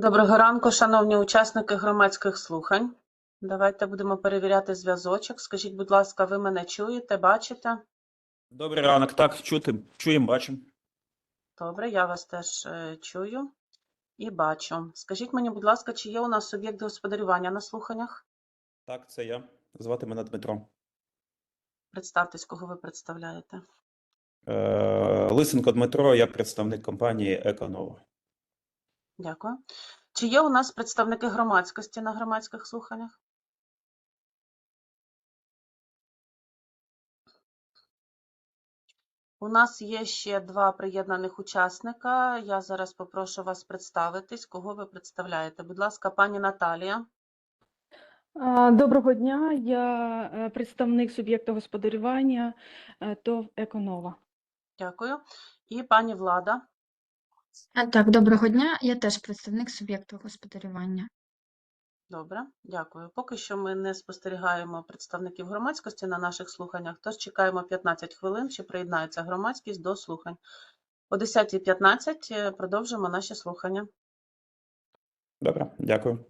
Доброго ранку, шановні учасники громадських слухань. Давайте будемо перевіряти зв'язочок. Скажіть, будь ласка, ви мене чуєте, бачите? Добрий ранок. Так, чути, чуємо, бачимо. Добре, я вас теж е, чую і бачу. Скажіть мені, будь ласка, чи є у нас суб'єкт господарювання на слуханнях? Так, це я. Звати мене Дмитро. Представтесь, кого ви представляєте. Е, Лисенко Дмитро, я представник компанії Еконова. Дякую. Чи є у нас представники громадськості на громадських слуханнях? У нас є ще два приєднаних учасника. Я зараз попрошу вас представитись, кого ви представляєте. Будь ласка, пані Наталія. Доброго дня, я е, представник суб'єкта господарювання е, ТОВ Еконова. Дякую. І пані Влада. А, Так, доброго дня. Я теж представник суб'єкту господарювання. Добре, дякую. Поки що ми не спостерігаємо представників громадськості на наших слуханнях, тож чекаємо 15 хвилин, чи приєднається громадськість до слухань. О 10.15 е, продовжимо наші слухання. Добре, дякую.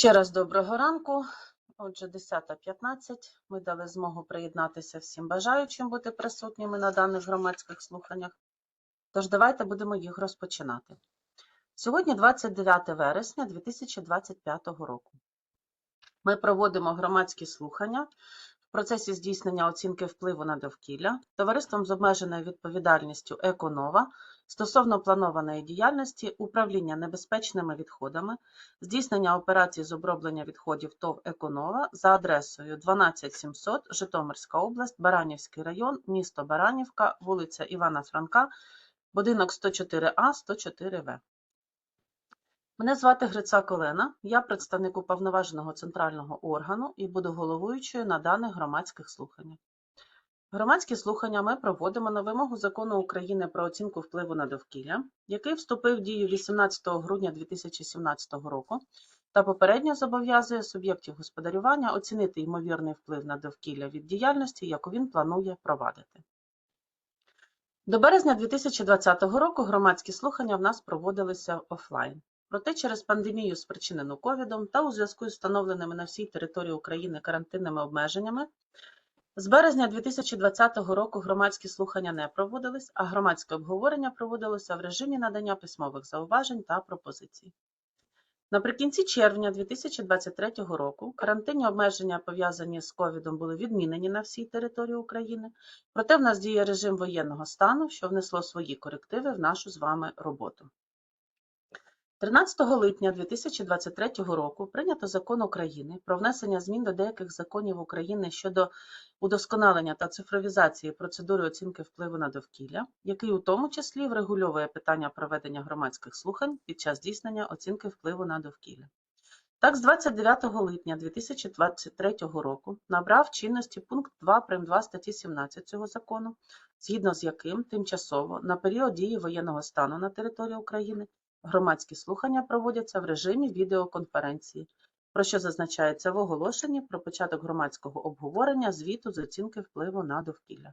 Ще раз доброго ранку. Отже, 10.15. Ми дали змогу приєднатися всім бажаючим бути присутніми на даних громадських слуханнях. Тож давайте будемо їх розпочинати. Сьогодні 29 вересня 2025 року. Ми проводимо громадські слухання в процесі здійснення оцінки впливу на довкілля товариством з обмеженою відповідальністю «Еконова» стосовно планованої діяльності управління небезпечними відходами, здійснення операцій з оброблення відходів ТОВ «Еконова» за адресою 12700 Житомирська область, Баранівський район, місто Баранівка, вулиця Івана Франка, будинок 104А, 104В. Мене звати Грицак Олена, я представник уповноваженого центрального органу і буду головуючою на даних громадських слуханнях. Громадські слухання ми проводимо на вимогу Закону України про оцінку впливу на довкілля, який вступив в дію 18 грудня 2017 року та попередньо зобов'язує суб'єктів господарювання оцінити ймовірний вплив на довкілля від діяльності, яку він планує провадити. До березня 2020 року громадські слухання в нас проводилися офлайн. Проте через пандемію, спричинену ковідом та у зв'язку з встановленими на всій території України карантинними обмеженнями, з березня 2020 року громадські слухання не проводились, а громадське обговорення проводилося в режимі надання письмових зауважень та пропозицій. Наприкінці червня 2023 року карантинні обмеження, пов'язані з ковідом, були відмінені на всій території України, проте в нас діє режим воєнного стану, що внесло свої корективи в нашу з вами роботу. 13 липня 2023 року прийнято Закон України про внесення змін до деяких законів України щодо удосконалення та цифровізації процедури оцінки впливу на довкілля, який у тому числі врегульовує питання проведення громадських слухань під час здійснення оцінки впливу на довкілля. Так, з 29 липня 2023 року набрав чинності пункт 2 прим. 2 статті 17 цього закону, згідно з яким тимчасово на період дії воєнного стану на території України Громадські слухання проводяться в режимі відеоконференції, про що зазначається в оголошенні про початок громадського обговорення звіту з оцінки впливу на довкілля.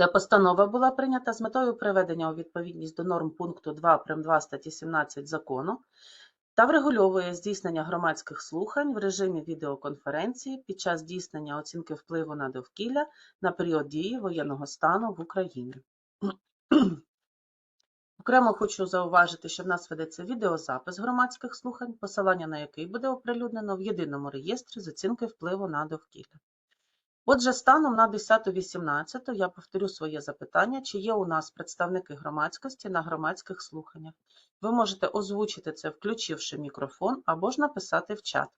Ця постанова була прийнята з метою приведення у відповідність до норм пункту 2 прим. 2 статті 17 закону та врегульовує здійснення громадських слухань в режимі відеоконференції під час здійснення оцінки впливу на довкілля на період дії воєнного стану в Україні. Окремо хочу зауважити, що в нас ведеться відеозапис громадських слухань, посилання на який буде оприлюднено в єдиному реєстрі з оцінки впливу на довкілля. Отже, станом на 10.18 я повторю своє запитання, чи є у нас представники громадськості на громадських слуханнях. Ви можете озвучити це, включивши мікрофон, або ж написати в чат.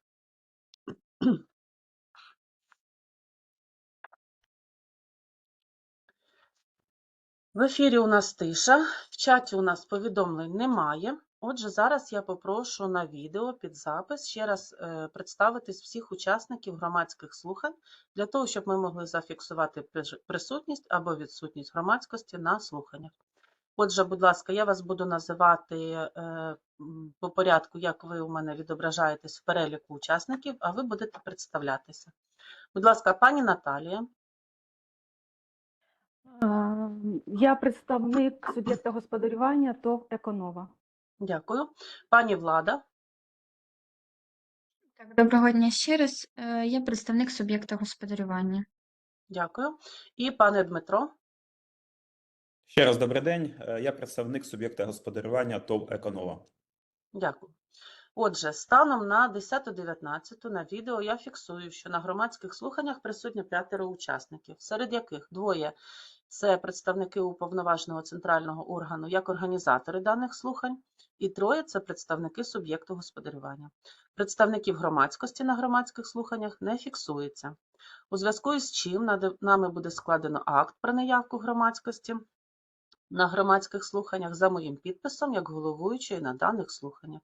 В ефірі у нас тиша, в чаті у нас повідомлень немає. Отже, зараз я попрошу на відео під запис ще раз е, представитись всіх учасників громадських слухань для того, щоб ми могли зафіксувати присутність або відсутність громадськості на слуханнях. Отже, будь ласка, я вас буду називати е, по порядку, як ви у мене відображаєтесь в переліку учасників, а ви будете представлятися. Будь ласка, пані Наталія. Я представник суб'єкта господарювання ТОВ «Еконова». Дякую. Пані Влада. Так, доброго дня ще раз. Е, Я представник суб'єкта господарювання. Дякую. І пане Дмитро. Ще раз добрий день. Е, Я представник суб'єкта господарювання ТОВ «Еконова». Дякую. Отже, станом на 10.19 на відео я фіксую, що на громадських слуханнях присутні п'ятеро учасників, серед яких двоє це представники уповноваженого центрального органу як організатори даних слухань, і троє це представники суб'єкту господарювання. Представників громадськості на громадських слуханнях не фіксується. У зв'язку із чим нами буде складено акт про неявку громадськості на громадських слуханнях за моїм підписом як головуючої на даних слуханнях.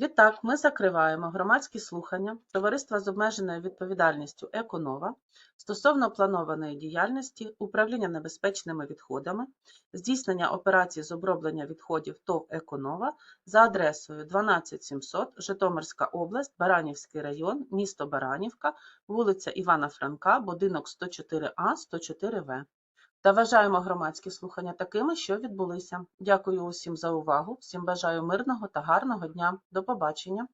Відтак, ми закриваємо громадські слухання Товариства з обмеженою відповідальністю «Еконова» стосовно планованої діяльності управління небезпечними відходами, здійснення операцій з оброблення відходів ТОВ «Еконова» за адресою 12700, Житомирська область, Баранівський район, місто Баранівка, вулиця Івана Франка, будинок 104А, 104В. Та вважаємо громадські слухання такими, що відбулися. Дякую усім за увагу. Всім бажаю мирного та гарного дня. До побачення.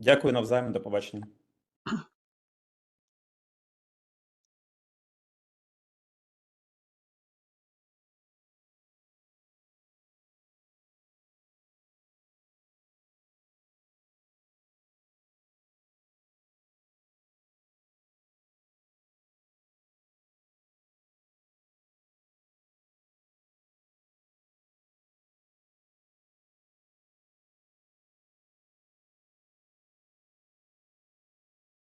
Дякую навзаєм, до побачення.